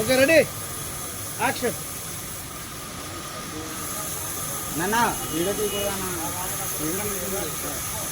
Okay ready? Action. నాన్న video తీయకూడదా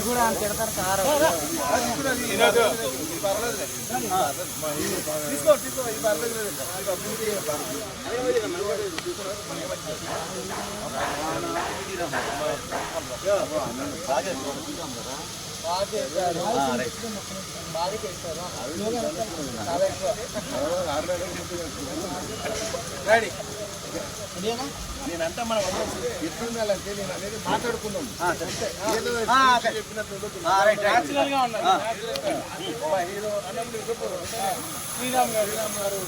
కూడా అంత తిడతారు కారం నేనంతా మనం ఎట్లుండాలంటే నేను అనేది మాట్లాడుకున్నాం. మా హీరో అన్నప్పుడు. శ్రీరామ్ గారు. శ్రీరామ్ గారు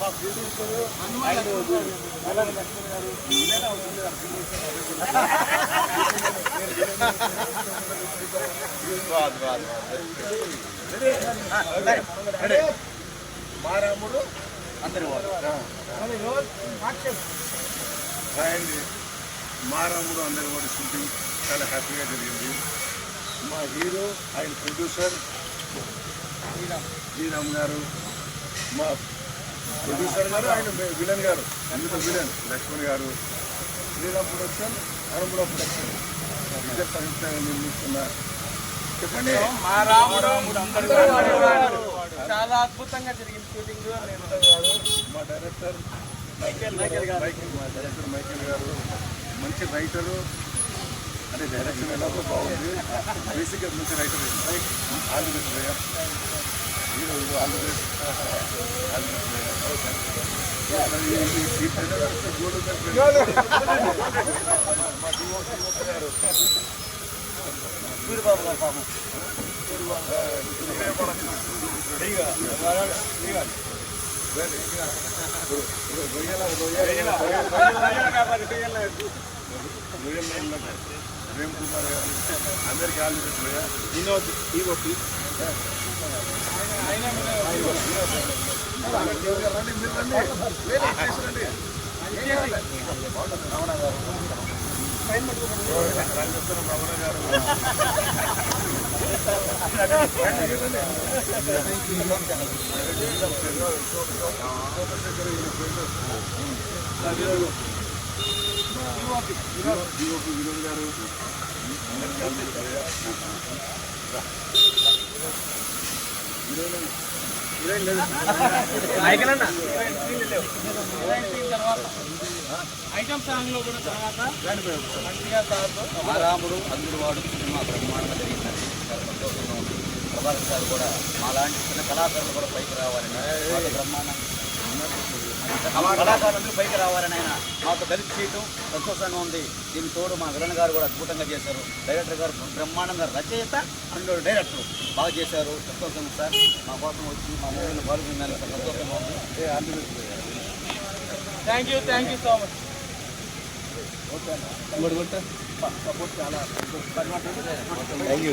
మా ప్రొడ్యూసర్ అలాగే లక్ష్మణ్ గారు? మా రాముడు అందరు హాయ్ అండి మా రాముడు అందరి కూడా షూటింగ్ చాలా హ్యాపీగా జరిగింది. మా హీరో ఆయన ప్రొడ్యూసర్ శ్రీరామ్ గారు మా ప్రొడ్యూసర్ గారు ఆయన విలన్ గారు అందులో విలన్ లక్ష్మణ్ గారు. Sriram production Arumula production. ఇద్దరు సంయుక్తంగా నిర్మిస్తున్న చెప్పండి. మా రాముడు. చాలా అద్భుతంగా జరిగింది షూటింగ్. మా డైరెక్టర్ మైకేల్ మైకేల్ మా డైరెక్టర్ మైకేల్ గారు మంచి రైటరు అంటే డైరెక్షన్ ఎలాగో బాగుంది. బేసిక్గా మంచి రైటర్ భయ్యా hero hero all the Suryababu గారు పాపం. అందరికీ ఆల్ ది బెస్ట్ భయ్యా వినోద్ ఈవోపి రండి మీరు రండి. వేరే చేసి రండి రంగస్థలం రమణ గారు డిఓపి వినోద్ గారు ఐటమ్ సాంగ్లో కూడా తర్వాత రాముడు సార్తో వాడు సినిమా బ్రహ్మాండంగా జరిగిందండి. చాలా సంతోషంగా ఉంది ప్రభాకర్ గారు కూడా మా లాంటి చిన్న కళాకారులు కూడా పైకి రావాలని బ్రహ్మాండం మా కళాకారులందరూ పైకి రావాలని ఆయన మాతో కలిసి చేయటం సంతోషంగా ఉంది దీని తోడు మా విలన్ గారు కూడా అద్భుతంగా చేశారు డైరెక్టర్ గారు బ్రహ్మాండంగా రచయిత అండ్ డైరెక్టర్ బాగా చేశారు సంతోషంగా సార్ మా కోసం వచ్చి మా మూవీలో పాల్గొన్నారు సంతోషంగా ఉంది thank you thank you so much. Okay thank you